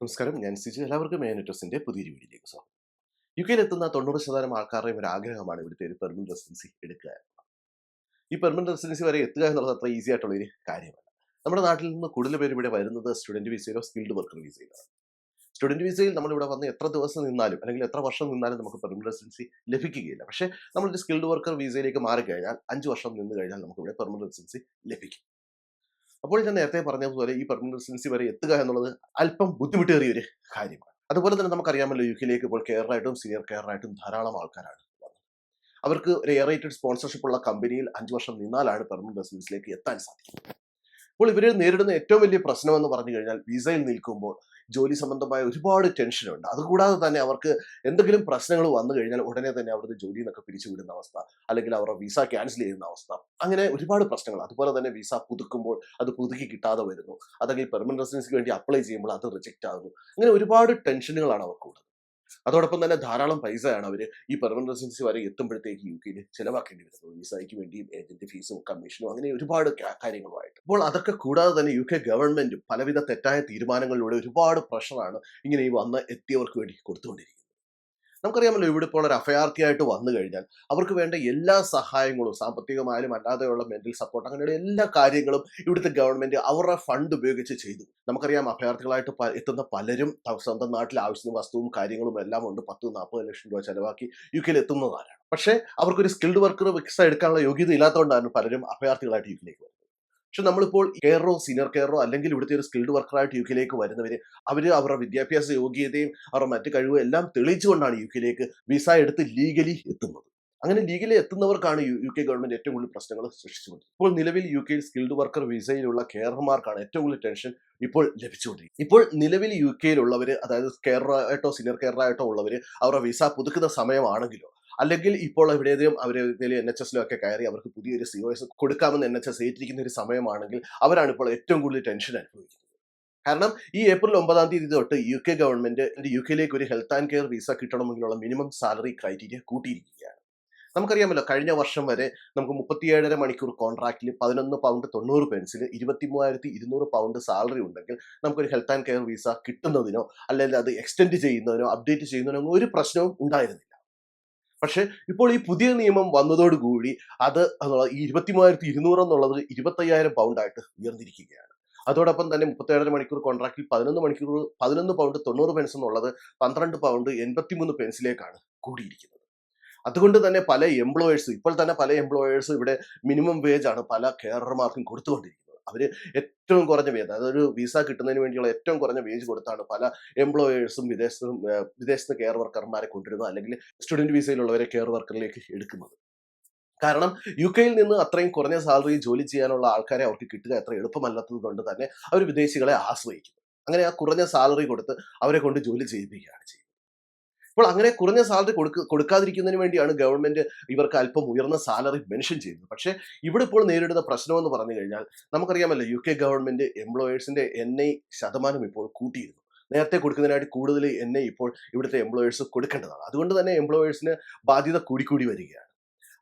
നമസ്കാരം. ഞാൻ സിജി എല്ലാവർക്കും മേനറ്റോസിന്റെ പുതിയൊരു വീഡിയോയിലേക്ക് സ്വാഗതം. യു കെയിൽ എത്തുന്ന തൊണ്ണൂറ് ശതമാനം ആൾക്കാരുടെയും ഒരു ആഗ്രഹമാണ് ഇവിടുത്തെ ഒരു പെർമനന്റ് റെസിഡൻസി എടുക്കുക ഈ പെർമനന്റ് റെസിഡൻസി വരെ എത്തുക എന്നുള്ളത് അത്ര ഈസി ആയിട്ടുള്ള ഒരു കാര്യമല്ല. നമ്മുടെ നാട്ടിൽ നിന്ന് കൂടുതൽ പേര് ഇവിടെ വരുന്നത് സ്റ്റുഡന്റ് വിസയിലോ സ്കിൽഡ് വർക്കർ വിസയിലോ സ്റ്റുഡന്റ് വിസയിൽ നമ്മൾ ഇവിടെ വന്ന് എത്ര ദിവസം നിന്നാലും അല്ലെങ്കിൽ എത്ര വർഷം നിന്നാലും നമുക്ക് പെർമനന്റ് റെസിഡൻസി ലഭിക്കുകയില്ല. പക്ഷേ നമ്മളൊരു സ്കിൽഡ് വർക്കർ വിസയിലേക്ക് മാറിക്കഴിഞ്ഞാൽ അഞ്ച് വർഷം നിന്ന് കഴിഞ്ഞാൽ നമുക്ക് ഇവിടെ പെർമനന്റ് റെസിഡൻസി ലഭിക്കും. അപ്പോൾ ഞാൻ നേരത്തെ പറഞ്ഞ പോലെ ഈ പെർമനന്റ് റെസിഡൻസി വരെ എത്തുക എന്നുള്ളത് അല്പം ബുദ്ധിമുട്ടേറിയ ഒരു കാര്യമാണ്. അതുപോലെ തന്നെ നമുക്കറിയാമല്ലോ യു കെയിലേക്ക് ഇപ്പോൾ കെയറായിട്ടും സീനിയർ കെയറായിട്ടും ധാരാളം ആൾക്കാരാണ് അവർക്ക് ഒരു എയറേറ്റഡ് സ്പോൺസർഷിപ്പ് ഉള്ള കമ്പനിയിൽ അഞ്ച് വർഷം നിന്നാലാണ് പെർമനന്റ് റെസിഡൻസിലേക്ക് എത്താൻ സാധിക്കുന്നത്. അപ്പോൾ ഇവർ നേരിടുന്ന ഏറ്റവും വലിയ പ്രശ്നം എന്ന് പറഞ്ഞു കഴിഞ്ഞാൽ വിസയിൽ നിൽക്കുമ്പോൾ ജോലി സംബന്ധമായ ഒരുപാട് ടെൻഷനുണ്ട്. അതുകൂടാതെ തന്നെ അവർക്ക് എന്തെങ്കിലും പ്രശ്നങ്ങൾ വന്നു കഴിഞ്ഞാൽ ഉടനെ തന്നെ അവർക്ക് ജോലിയിൽ നിന്നൊക്കെ പിരിച്ചുവിടുന്ന അവസ്ഥ അല്ലെങ്കിൽ അവരുടെ വിസ ക്യാൻസൽ ചെയ്യുന്ന അവസ്ഥ അങ്ങനെ ഒരുപാട് പ്രശ്നങ്ങൾ. അതുപോലെ തന്നെ വിസ പുതുക്കുമ്പോൾ അത് പുതുക്കി കിട്ടാതെ വരുന്നു. അല്ലെങ്കിൽ പെർമനന്റ് റെസിഡൻസിക്ക് വേണ്ടി അപ്ലൈ ചെയ്യുമ്പോൾ അത് റിജക്റ്റ് ആകുന്നു. അങ്ങനെ ഒരുപാട് ടെൻഷനുകളാണ് അവർക്കുള്ളത്. അതോടൊപ്പം തന്നെ ധാരാളം പൈസയാണ് അവർ ഈ പെർമനന്റ് റെസിഡൻസി വരെ എത്തുമ്പോഴത്തേക്ക് യു കെയിൽ ചിലവാക്കേണ്ടി വരുന്നത്. വിസയ്ക്ക് വേണ്ടിയും ഏജന്റ് ഫീസും കമ്മീഷനും അങ്ങനെ ഒരുപാട് കാര്യങ്ങളുമായിട്ട്. അപ്പോൾ അതൊക്കെ കൂടാതെ തന്നെ യു കെ ഗവൺമെന്റും പലവിധ തെറ്റായ തീരുമാനങ്ങളിലൂടെ ഒരുപാട് പ്രഷറാണ് ഇങ്ങനെ ഈ വന്ന് എത്തിയവർക്ക് വേണ്ടി കൊടുത്തുകൊണ്ടിരിക്കുന്നത്. നമുക്കറിയാമല്ലോ ഇവിടെ ഇപ്പോൾ ഒരു അഭയാർത്ഥിയായിട്ട് വന്നു കഴിഞ്ഞാൽ അവർക്ക് വേണ്ട എല്ലാ സഹായങ്ങളും സാമ്പത്തികമായാലും അല്ലാതെയുള്ള മെന്റൽ സപ്പോർട്ട് അങ്ങനെയുള്ള എല്ലാ കാര്യങ്ങളും ഇവിടുത്തെ ഗവൺമെന്റ് അവരുടെ ഫണ്ട് ഉപയോഗിച്ച് ചെയ്തു. നമുക്കറിയാം അഭയാർത്ഥികളായിട്ട് എത്തുന്ന പലരും സ്വന്തം നാട്ടിൽ ആവശ്യത്തിന് വസ്തുവും കാര്യങ്ങളും എല്ലാം ഉണ്ട്. പത്ത് നാൽപ്പത് ലക്ഷം രൂപ ചെലവാക്കി യു കെയിൽ എത്തുന്നതാരാണ് പക്ഷേ അവർക്കൊരു സ്കിൽഡ് വർക്കർ വിക്സ എടുക്കാനുള്ള യോഗ്യത ഇല്ലാത്തതുകൊണ്ടാണ് പലരും അഭയാർത്ഥികളായിട്ട് യു കെയിലേക്ക് പക്ഷെ നമ്മളിപ്പോൾ കെയറോ സീനിയർ കെയറോ അല്ലെങ്കിൽ ഇവിടുത്തെ ഒരു സ്കിൽഡ് വർക്കറായിട്ട് യു കെയിലേക്ക് വരുന്നവർ അവർ അവരുടെ വിദ്യാഭ്യാസ യോഗ്യതയും അവരുടെ മറ്റു കഴിവും എല്ലാം തെളിയിച്ചുകൊണ്ടാണ് യു കെയിലേക്ക് വിസ എടുത്ത് ലീഗലി എത്തുന്നത്. അങ്ങനെ ലീഗലി എത്തുന്നവർക്കാണ് യു കെ ഗവൺമെന്റ് ഏറ്റവും കൂടുതൽ പ്രശ്നങ്ങൾ സൃഷ്ടിച്ചുകൊണ്ടിരിക്കുന്നത്. ഇപ്പോൾ നിലവിൽ യു കെയിൽ സ്കിൽഡ് വർക്കർ വിസയിലുള്ള കെയർമാർക്കാണ് ഏറ്റവും കൂടുതൽ ടെൻഷൻ ഇപ്പോൾ ലഭിച്ചുകൊണ്ടിരിക്കുന്നത്. ഇപ്പോൾ നിലവിൽ യു കെയിലുള്ളവർ അതായത് കെയറായിട്ടോ സീനിയർ കെയറായിട്ടോ ഉള്ളവർ അവരുടെ വിസ പുതുക്കുന്ന സമയമാണെങ്കിലോ അല്ലെങ്കിൽ ഇപ്പോൾ എവിടെയെങ്കിലും അവർ എൻ എച്ച് എസിലൊക്കെ കയറി അവർക്ക് പുതിയൊരു സി ഒ എസ് കൊടുക്കാമെന്ന് എൻ എച്ച് എസ് ഏറ്റിരിക്കുന്ന ഒരു സമയമാണെങ്കിൽ അവരാണ് ഇപ്പോൾ ഏറ്റവും കൂടുതൽ ടെൻഷൻ അനുഭവിക്കുന്നത്. കാരണം ഈ ഏപ്രിൽ ഒമ്പതാം തീയതി തൊട്ട് യു കെ ഗവൺമെന്റ് യു കെയിലേക്ക് ഒരു ഹെൽത്ത് ആൻഡ് കെയർ വിസ കിട്ടണമെങ്കിലുള്ള മിനിമം സാലറി ക്രൈറ്റീരിയ കൂട്ടിയിരിക്കുകയാണ്. നമുക്കറിയാമല്ലോ കഴിഞ്ഞ വർഷം വരെ നമുക്ക് മുപ്പത്തിയേഴര മണിക്കൂർ കോൺട്രാക്റ്റിൽ പതിനൊന്ന് പൗണ്ട് തൊണ്ണൂറ് പെൻസിൽ ഇരുപത്തി മൂവായിരത്തി ഇരുന്നൂറ് പൗണ്ട് സാലറി ഉണ്ടെങ്കിൽ നമുക്കൊരു ഹെൽത്ത് ആൻഡ് കെയർ വിസ കിട്ടുന്നതിനോ അല്ലെങ്കിൽ അത് എക്സ്റ്റെൻഡ് ചെയ്യുന്നതിനോ അപ്ഡേറ്റ് ചെയ്യുന്നതിനോ ഒരു പ്രശ്നവും ഉണ്ടായിരുന്നില്ല. പക്ഷേ ഇപ്പോൾ ഈ പുതിയ നിയമം വന്നതോടുകൂടി അത് ഇരുപത്തി മൂവായിരത്തി ഇരുന്നൂറ് എന്നുള്ളത് ഇരുപത്തയ്യായിരം പൗണ്ടായിട്ട് ഉയർന്നിരിക്കുകയാണ്. അതോടൊപ്പം തന്നെ മുപ്പത്തേഴര മണിക്കൂർ കോൺട്രാക്റ്റിൽ പതിനൊന്ന് മണിക്കൂർ പതിനൊന്ന് പൗണ്ട് തൊണ്ണൂറ് പെൻസ് എന്നുള്ളത് പന്ത്രണ്ട് പൗണ്ട് എൺപത്തിമൂന്ന് പെൻസിലേക്കാണ് കൂടിയിരിക്കുന്നത്. അതുകൊണ്ട് തന്നെ പല എംപ്ലോയേഴ്സ് ഇപ്പോൾ തന്നെ പല എംപ്ലോയേഴ്സ് ഇവിടെ മിനിമം വേജ് ആണ് പല കെയർമാർക്കും കൊടുത്തുകൊണ്ടിരിക്കുന്നത്. അവർ ഏറ്റവും കുറഞ്ഞ അതായത് ഒരു വിസ കിട്ടുന്നതിന് വേണ്ടിയുള്ള ഏറ്റവും കുറഞ്ഞ വേജ് കൊടുത്താണ് പല എംപ്ലോയേഴ്സും വിദേശത്തും വിദേശത്ത് കെയർ വർക്കർമാരെ കൊണ്ടുവരുന്നത് അല്ലെങ്കിൽ സ്റ്റുഡന്റ് വിസയിലുള്ളവരെ കെയർ വർക്കറിലേക്ക് എടുക്കുന്നത്. കാരണം യു കെയിൽ നിന്ന് അത്രയും കുറഞ്ഞ സാലറി ജോലി ചെയ്യാനുള്ള ആൾക്കാരെ അവർക്ക് കിട്ടുക എത്ര എളുപ്പമല്ലാത്തത് കൊണ്ട് തന്നെ അവർ വിദേശികളെ ആശ്രയിക്കുന്നു. അങ്ങനെ ആ കുറഞ്ഞ സാലറി കൊടുത്ത് അവരെ കൊണ്ട് ജോലി ചെയ്യിപ്പിക്കുകയാണ് ചെയ്യുന്നത്. ഇപ്പോൾ അങ്ങനെ കുറഞ്ഞ സാലറി കൊടുക്ക കൊടുക്കാതിരിക്കുന്നതിന് വേണ്ടിയാണ് ഗവൺമെന്റ് ഇവർക്ക് അല്പം ഉയർന്ന സാലറി മെൻഷൻ ചെയ്യുന്നത്. പക്ഷേ ഇവിടെ ഇപ്പോൾ നേരിടുന്ന പ്രശ്നമെന്ന് പറഞ്ഞു കഴിഞ്ഞാൽ നമുക്കറിയാമല്ലോ യു കെ ഗവൺമെന്റ് എംപ്ലോയേഴ്സിന്റെ എൻ ഐ ശതമാനം ഇപ്പോൾ കൂട്ടിയിരുന്നു. നേരത്തെ കൊടുക്കുന്നതിനായിട്ട് കൂടുതൽ ഐ ഇപ്പോൾ ഇവിടുത്തെ എംപ്ലോയേഴ്സ് കൊടുക്കേണ്ടതാണ്. അതുകൊണ്ട് തന്നെ എംപ്ലോയേഴ്സിന് ബാധ്യത കൂടിക്കൂടി വരികയാണ്.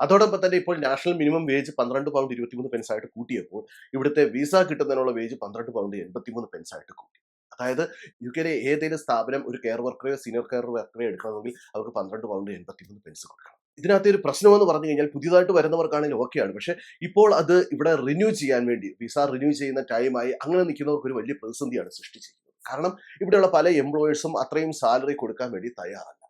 അതോടൊപ്പം തന്നെ ഇപ്പോൾ നാഷണൽ മിനിമം വേജ് പന്ത്രണ്ട് പൗണ്ട് ഇരുപത്തിമൂന്ന് പെൻസായിട്ട് കൂട്ടിയപ്പോൾ ഇവിടുത്തെ വിസ കിട്ടുന്നതിനുള്ള വേജ് പന്ത്രണ്ട് പൗണ്ട് എൺപത്തിമൂന്ന് പെൻസായിട്ട് കൂട്ടി. അതായത് യു കെയിലെ ഏതെങ്കിലും സ്ഥാപനം ഒരു കെയർ വർക്കറെയോ സീനിയർ കെയർ വർക്കറെയോ എടുക്കണമെങ്കിൽ അവർക്ക് പന്ത്രണ്ട് പൗണ്ട് എൺപത്തിമൂന്ന് പെൻസ് കൊടുക്കണം. ഇതിനകത്ത് ഒരു പ്രശ്നമെന്ന് പറഞ്ഞു കഴിഞ്ഞാൽ പുതിയതായിട്ട് വരുന്നവർക്കാണെങ്കിൽ ഓക്കെയാണ് പക്ഷേ ഇപ്പോൾ അത് ഇവിടെ റിന്യൂ ചെയ്യാൻ വേണ്ടി വിസ റിന്യൂ ചെയ്യുന്ന ടൈമായി അങ്ങനെ നിൽക്കുന്നവർക്ക് ഒരു വലിയ പ്രതിസന്ധിയാണ് സൃഷ്ടിച്ചിരിക്കുന്നത്. കാരണം ഇവിടെയുള്ള പല എംപ്ലോയേഴ്സും അത്രയും സാലറി കൊടുക്കാൻ വേണ്ടി തയ്യാറല്ല.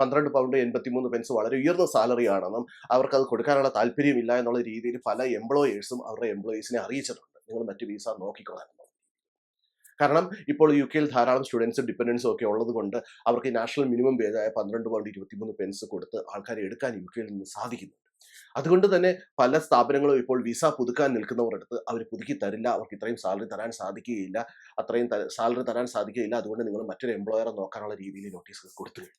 പന്ത്രണ്ട് പൗണ്ട് എൺപത്തിമൂന്ന് പെൻസ് വളരെ ഉയർന്ന സാലറി ആണെന്നും അത് കൊടുക്കാനുള്ള താല്പര്യമില്ല എന്നുള്ള രീതിയിൽ പല എംപ്ലോയേഴ്സും അവരുടെ എംപ്ലോയീസിനെ അറിയിച്ചിട്ടുണ്ട്. നിങ്ങൾ മറ്റ് വിസ നോക്കിക്കൊള്ളാൻ കാരണം ഇപ്പോൾ യു കെയിൽ ധാരാളം സ്റ്റുഡൻസും ഡിപ്പെൻഡൻസും ഒക്കെ ഉള്ളത് കൊണ്ട് അവർക്ക് നാഷണൽ മിനിമം വേജായ പന്ത്രണ്ട് പൗണ്ട് ഇരുപത്തിമൂന്ന് പെൻസ് കൊടുത്ത് ആൾക്കാരെ എടുക്കാൻ യു കെയിൽ നിന്ന് സാധിക്കുന്നുണ്ട്. അതുകൊണ്ട് തന്നെ പല സ്ഥാപനങ്ങളും ഇപ്പോൾ വിസ പുതുക്കാൻ നിൽക്കുന്നവർ അടുത്ത് അവർ പുതുക്കി തരില്ല. അവർക്ക് ഇത്രയും സാലറി തരാൻ സാധിക്കുകയില്ല. അത്രയും സാലറി തരാൻ സാധിക്കുകയില്ല. അതുകൊണ്ട് നിങ്ങൾ മറ്റൊരു എംപ്ലോയറെ നോക്കാനുള്ള രീതിയിൽ നോട്ടീസ് കൊടുത്തു കഴിഞ്ഞു.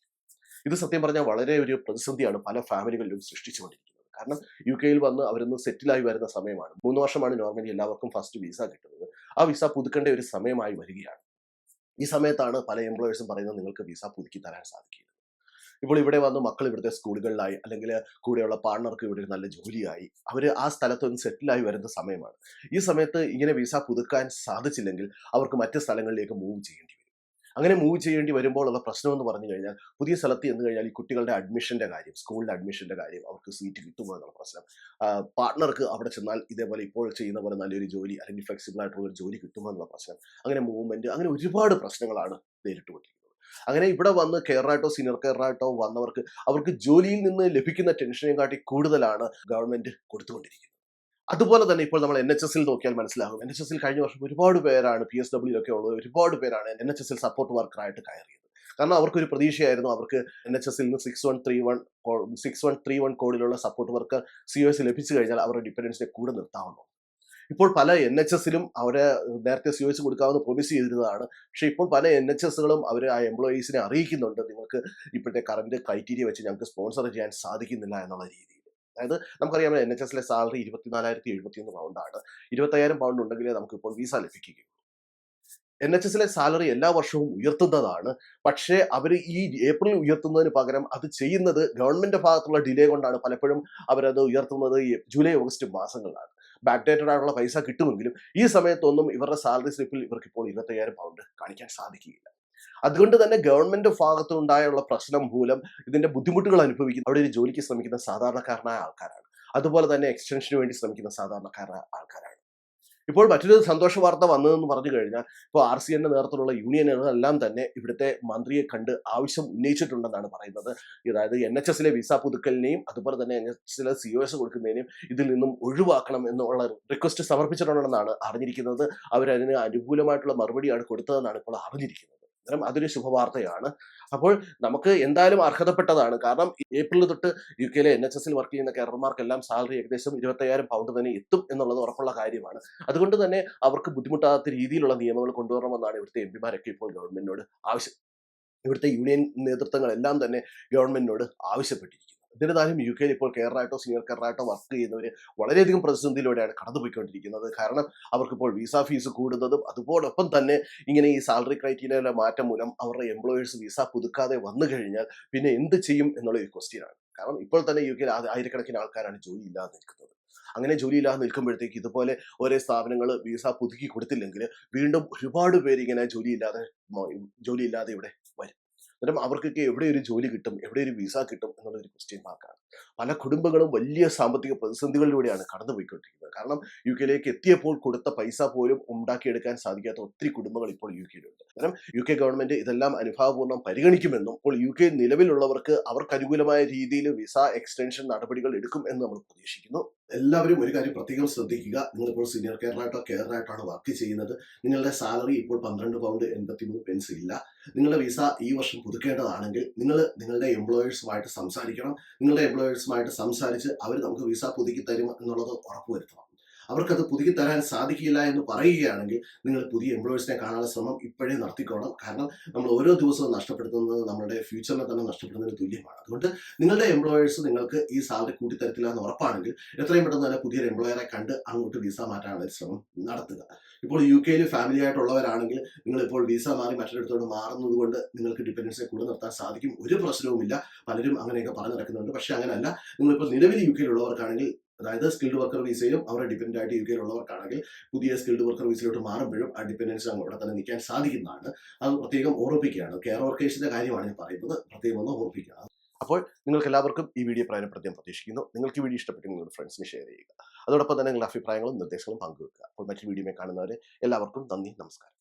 ഇത് സത്യം പറഞ്ഞാൽ വളരെ ഒരു പ്രതിസന്ധിയാണ് പല ഫാമിലികളിലും സൃഷ്ടിച്ചുകൊണ്ടിരിക്കുന്നത്. കാരണം യു കെയിൽ വന്ന് അവരൊന്ന് സെറ്റിലായി വരുന്ന സമയമാണ്. മൂന്ന് വർഷമാണ് നോർമലി എല്ലാവർക്കും ഫസ്റ്റ് വിസ കിട്ടുന്നത്. ആ വിസ പുതുക്കേണ്ട ഒരു സമയമായി വരികയാണ്. ഈ സമയത്താണ് പല എംപ്ലോയേഴ്സും പറയുന്നത് നിങ്ങൾക്ക് വിസ പുതുക്കി തരാൻ സാധിക്കില്ല ഇപ്പോൾ ഇവിടെ വന്ന് മക്കൾ ഇവിടുത്തെ സ്കൂളുകളിലായി അല്ലെങ്കിൽ കൂടെയുള്ള പാർട്ണർക്ക് ഇവിടെ ഒരു നല്ല ജോലിയായി അവർ ആ സ്ഥലത്ത് ഒന്ന് സെറ്റിലായി വരുന്ന സമയമാണ്. ഈ സമയത്ത് ഇങ്ങനെ വിസ പുതുക്കാൻ സാധിച്ചില്ലെങ്കിൽ അവർക്ക് മറ്റ് സ്ഥലങ്ങളിലേക്ക് മൂവ് ചെയ്യേണ്ടി അങ്ങനെ മൂവ് ചെയ്യേണ്ടി വരുമ്പോൾ ഉള്ള പ്രശ്നം എന്ന് പറഞ്ഞു കഴിഞ്ഞാൽ പുതിയ സ്ഥലത്ത് എന്ന് കഴിഞ്ഞാൽ ഈ കുട്ടികളുടെ അഡ്മിഷന്റെ കാര്യം സ്കൂളിലെ അഡ്മിഷന്റെ കാര്യം അവർക്ക് സീറ്റ് കിട്ടുമോ എന്നുള്ള പ്രശ്നം. പാർട്ണർക്ക് അവിടെ ചെന്നാൽ ഇതേപോലെ ഇപ്പോൾ ചെയ്യുന്ന പോലെ നല്ലൊരു ജോലി അല്ലെങ്കിൽ ഫ്ലെക്സിബിൾ ആയിട്ടുള്ള ഒരു ജോലി കിട്ടുമോ എന്നുള്ള പ്രശ്നം. അങ്ങനെ മൂവ്മെന്റ് അങ്ങനെ ഒരുപാട് പ്രശ്നങ്ങളാണ് നേരിട്ടുകൊണ്ടിരിക്കുന്നത്. അങ്ങനെ ഇവിടെ വന്ന് കെയറായിട്ടോ സീനിയർ കെയറായിട്ടോ വന്നവർക്ക് അവർക്ക് ജോലിയിൽ നിന്ന് ലഭിക്കുന്ന ടെൻഷനെ കാട്ടി കൂടുതലാണ് ഗവൺമെന്റ് കൊടുത്തുകൊണ്ടിരിക്കുന്നത്. അതുപോലെ തന്നെ ഇപ്പോൾ നമ്മൾ എൻ എച്ച് എസിൽ നോക്കിയാൽ മനസ്സിലാകും. എൻ എച്ച് എസിൽ കഴിഞ്ഞ വർഷം ഒരുപാട് പേരാണ് പി എസ് ഒക്കെ ഉള്ളത്. ഒരുപാട് പേരാണ് എൻ എച്ച് എസിൽ സപ്പോർട്ട് വർക്കറായിട്ട് കയറിയത്. കാരണം അവർക്കൊരു പ്രതീക്ഷയായിരുന്നു അവർക്ക് എൻ എച്ച് എസിൽ നിന്ന് six one three one six one three one കോഡിലുള്ള support work C O S ലഭിച്ചു കഴിഞ്ഞാൽ അവരുടെ ഡിപ്പെൻഡൻസിനെ കൂടെ നിർത്താവുന്നു ഇപ്പോൾ പല എൻ എച്ച് എസിലും അവരെ നേരത്തെ സി ഒ എസ് കൊടുക്കാമെന്ന് പ്രൊമിസ് ചെയ്തിരുന്നതാണ്. പക്ഷേ ഇപ്പോൾ പല എൻ എച്ച് എസുകളും അവർ ആ എംപ്ലോയീസിനെ അറിയിക്കുന്നുണ്ട്. നിങ്ങൾക്ക് ഇപ്പോഴത്തെ കറണ്ട് ക്രൈറ്റീരിയ വെച്ച് ഞങ്ങൾക്ക് സ്പോൺസർ ചെയ്യാൻ സാധിക്കുന്നില്ല എന്നുള്ള രീതിയിൽ. അതായത് നമുക്കറിയാം എൻ എച്ച് എസിലെ സാലറി ഇരുപത്തിനാലായിരത്തി പൗണ്ട് ആണ്. ഇരുപത്തയ്യായിരം പൗണ്ട് ഉണ്ടെങ്കിലേ നമുക്ക് ഇപ്പോൾ വിസ ലഭിക്കുകയുള്ളൂ എൻ എച്ച് എസിലെ സാലറി എല്ലാ വർഷവും ഉയർത്തുന്നതാണ്. പക്ഷേ അവർ ഈ ഏപ്രിൽ ഉയർത്തുന്നതിന് പകരം അത് ചെയ്യുന്നത് ഗവൺമെന്റ് ഭാഗത്തുള്ള ഡിലേ കൊണ്ടാണ്. പലപ്പോഴും അവരത് ഉയർത്തുന്നത് ജൂലൈ ഓഗസ്റ്റ് മാസങ്ങളിലാണ്. ബാക്ക് ഡേറ്റഡ് ആയിട്ടുള്ള പൈസ കിട്ടുമെങ്കിലും ഈ സമയത്തൊന്നും ഇവരുടെ സാലറി സ്ലിപ്പിൽ ഇവർക്ക് ഇപ്പോൾ ഇരുപത്തയ്യായിരം പൗണ്ട് കാണിക്കാൻ സാധിക്കുകയില്ല. അതുകൊണ്ട് തന്നെ ഗവൺമെന്റ് ഭാഗത്തുണ്ടായുള്ള പ്രശ്നം മൂലം ഇതിന്റെ ബുദ്ധിമുട്ടുകൾ അനുഭവിക്കുന്ന അവിടെ ഒരു ജോലിക്ക് ശ്രമിക്കുന്ന സാധാരണക്കാരനായ ആൾക്കാരാണ്. അതുപോലെ തന്നെ എക്സ്റ്റൻഷന് വേണ്ടി ശ്രമിക്കുന്ന സാധാരണക്കാരായ ആൾക്കാരാണ്. ഇപ്പോൾ മറ്റൊരു സന്തോഷ വാർത്ത വന്നതെന്ന് പറഞ്ഞു കഴിഞ്ഞാൽ ഇപ്പോൾ ആർ സി എന്റെ നേതൃത്വത്തിലുള്ള യൂണിയനുകളെല്ലാം തന്നെ ഇവിടുത്തെ മന്ത്രിയെ കണ്ട് ആവശ്യം ഉന്നയിച്ചിട്ടുണ്ടെന്നാണ് പറയുന്നത്. അതായത് എൻ എച്ച് എസിലെ വിസ പുതുക്കലിനെയും അതുപോലെ തന്നെ എൻ എച്ച് എസിലെ സി ഒ എസ് കൊടുക്കുന്നതിനെയും ഇതിൽ നിന്നും ഒഴിവാക്കണം എന്നുള്ള റിക്വസ്റ്റ് സമർപ്പിച്ചിട്ടുണ്ടെന്നാണ് അറിഞ്ഞിരിക്കുന്നത്. അവരതിന് അനുകൂലമായിട്ടുള്ള മറുപടിയാണ് കൊടുത്തതെന്നാണ് ഇപ്പോൾ അറിഞ്ഞിരിക്കുന്നത്. അന്നേരം അതൊരു ശുഭവാർത്തയാണ്. അപ്പോൾ നമുക്ക് എന്തായാലും അർഹതപ്പെട്ടതാണ്. കാരണം ഏപ്രിൽ തൊട്ട് യു കെയിലെ എൻ എച്ച് എസിൽ വർക്ക് ചെയ്യുന്ന കേരളമാർക്കെല്ലാം സാലറി ഏകദേശം ഇരുപത്തയ്യായിരം പൗണ്ട് തന്നെ എത്തും എന്നുള്ളത് ഉറപ്പുള്ള കാര്യമാണ്. അതുകൊണ്ട് തന്നെ അവർക്ക് ബുദ്ധിമുട്ടാത്ത രീതിയിലുള്ള നിയമങ്ങൾ കൊണ്ടുവരണമെന്നാണ് ഇവിടുത്തെ എം പിമാരൊക്കെ ഇപ്പോൾ ഗവൺമെന്റിനോട് ആവശ്യം. ഇവിടുത്തെ യൂണിയൻ നേതൃത്വങ്ങളെല്ലാം തന്നെ ഗവൺമെന്റിനോട് ആവശ്യപ്പെട്ടിരിക്കുന്നു. എന്നിരുന്നാലും യു കെയിൽ ഇപ്പോൾ കെയറായിട്ടോ സീനിയർ കെയറായിട്ടോ വർക്ക് ചെയ്യുന്നവർ വളരെയധികം പ്രതിസന്ധിയിലൂടെയാണ് കടന്നുപോയിക്കൊണ്ടിരിക്കുന്നത്. കാരണം അവർക്കിപ്പോൾ വിസ ഫീസ് കൂടുന്നതും അതുപോലൊപ്പം തന്നെ ഇങ്ങനെ ഈ സാലറി ക്രൈറ്റീരിയയിലെ മാറ്റം മൂലം അവരുടെ എംപ്ലോയേഴ്സ് വിസ പുതുക്കാതെ വന്നു കഴിഞ്ഞാൽ പിന്നെ എന്ത് ചെയ്യും എന്നുള്ള ഒരു ക്വസ്റ്റ്യനാണ് കാരണം ഇപ്പോൾ തന്നെ യു കെയിൽ ആയിരക്കണക്കിന് ആൾക്കാരാണ് ജോലി ഇല്ലാതെ നിൽക്കുന്നത്. അങ്ങനെ ജോലി ഇല്ലാതെ നിൽക്കുമ്പോഴത്തേക്ക് ഇതുപോലെ ഓരോ സ്ഥാപനങ്ങൾ വിസ പുതുക്കി കൊടുത്തില്ലെങ്കിൽ വീണ്ടും ഒരുപാട് പേര് ഇങ്ങനെ ജോലി ഇല്ലാതെ ഇവിടെ അന്നേരം അവർക്കൊക്കെ എവിടെ ഒരു ജോലി കിട്ടും എവിടെ ഒരു വിസ കിട്ടും എന്നുള്ളൊരു ക്വസ്റ്റ്യൻ മാർക്കാണ് പല കുടുംബങ്ങളും വലിയ സാമ്പത്തിക പ്രതിസന്ധികളിലൂടെയാണ് കടന്നുപോയിക്കൊണ്ടിരിക്കുന്നത്. കാരണം യു കെയിലേക്ക് എത്തിയപ്പോൾ കൊടുത്ത പൈസ പോലും ഉണ്ടാക്കിയെടുക്കാൻ സാധിക്കാത്ത ഒത്തിരി കുടുംബങ്ങൾ ഇപ്പോൾ യു കെയിലുണ്ട്. കാരണം യു കെ ഗവൺമെന്റ് ഇതെല്ലാം അനുഭാവപൂർണം പരിഗണിക്കുമെന്നും ഇപ്പോൾ യു കെ നിലവിലുള്ളവർക്ക് അവർക്ക് അനുകൂലമായ രീതിയിൽ വിസ എക്സ്റ്റൻഷൻ നടപടികൾ എടുക്കും എന്ന് നമ്മൾ പ്രതീക്ഷിക്കുന്നു. എല്ലാവരും ഒരു കാര്യം പ്രത്യേകം ശ്രദ്ധിക്കുക. നിങ്ങളിപ്പോൾ സീനിയർ കെയറായിട്ടോ കെയറായിട്ടാണ് വർക്ക് ചെയ്യുന്നത്. നിങ്ങളുടെ സാലറി ഇപ്പോൾ പന്ത്രണ്ട് പൗണ്ട് എൺപത്തിമൂന്ന് പെൻസ് ഇല്ല. നിങ്ങളുടെ വിസ ഈ വർഷം പുതുക്കേണ്ടതാണെങ്കിൽ നിങ്ങൾ നിങ്ങളുടെ എംപ്ലോയേഴ്സുമായിട്ട് സംസാരിക്കണം. നിങ്ങളുടെ എംപ്ലോയേഴ്സുമായിട്ട് സംസാരിച്ച് അവർ നമുക്ക് വിസ പുതുക്കി തരും എന്നുള്ളത് ഉറപ്പുവരുത്തണം. അവർക്കത് പുതുക്കി തരാൻ സാധിക്കില്ല എന്ന് പറയുകയാണെങ്കിൽ നിങ്ങൾ പുതിയ എംപ്ലോയീസിനെ കാണാനുള്ള ശ്രമം ഇപ്പോഴേ നടത്തിക്കോണം. കാരണം നമ്മൾ ഓരോ ദിവസവും നഷ്ടപ്പെടുത്തുന്നത് നമ്മുടെ ഫ്യൂച്ചറിനെ തന്നെ നഷ്ടപ്പെടുന്നതിന് തുല്യമാണ്. അതുകൊണ്ട് നിങ്ങളുടെ എംപ്ലോയേഴ്സ് നിങ്ങൾക്ക് ഈ സാലറി കൂട്ടിത്തരത്തില്ല എന്ന് ഉറപ്പാണെങ്കിൽ എത്രയും പെട്ടെന്ന് തന്നെ പുതിയൊരു എംപ്ലോയറെ കണ്ട് അങ്ങോട്ട് വിസ മാറ്റാനുള്ള ശ്രമം നടത്തുക. ഇപ്പോൾ യു കെയിൽ ഫാമിലി ആയിട്ടുള്ളവരാണെങ്കിൽ നിങ്ങൾ ഇപ്പോൾ വിസ മാറി മറ്റൊരിടത്തോട് മാറുന്നത് കൊണ്ട് നിങ്ങൾക്ക് ഡിപ്പെൻഡൻസിനെ കൂടെ നിർത്താൻ സാധിക്കും. ഒരു പ്രശ്നവുമില്ല. പലരും അങ്ങനെയൊക്കെ പറഞ്ഞു നടക്കുന്നുണ്ട്. പക്ഷെ അങ്ങനെയല്ല. നിങ്ങളിപ്പോൾ നിലവിൽ യു കെയിലുള്ളവർക്കാണെങ്കിൽ അതായത് സ്കിൽഡ് വർക്കർ വിസയും അവരെ ഡിപ്പെൻഡ് ആയിട്ട് യു കെയിലുള്ളവർക്കാണെങ്കിൽ പുതിയ സ്കിൽഡ് വർക്കർ വിസയിലോട്ട് മാറുമ്പോഴും ആ ഡിപ്പെൻഡൻസ് അവിടെ തന്നെ നിൽക്കാൻ സാധിക്കുന്നതാണ്. അത് പ്രത്യേകം ഓർമ്മിപ്പിക്കുകയാണ്. കെയർ വർക്കേഴ്സിന്റെ കാര്യമാണ് ഞാൻ പറയുന്നത്. പ്രത്യേകം ഒന്ന് ഓർപ്പിക്കുക അപ്പോൾ നിങ്ങൾക്ക് എല്ലാവർക്കും ഈ വീഡിയോ പ്രയോജനപ്പെടുത്താൻ പ്രതീക്ഷിക്കുന്നു. നിങ്ങൾക്ക് ഈ വീഡിയോ ഇഷ്ടപ്പെട്ടെങ്കിൽ നിങ്ങളുടെ ഫ്രണ്ട്സിന് ഷെയർ ചെയ്യുക. അതോടൊപ്പം തന്നെ നിങ്ങളുടെ അഭിപ്രായങ്ങളും നിർദ്ദേശങ്ങളും പങ്കുവെക്കുക. അപ്പോൾ മറ്റൊരു വീഡിയോ കാണുന്നവരെ എല്ലാവർക്കും നന്ദി നമസ്കാരം.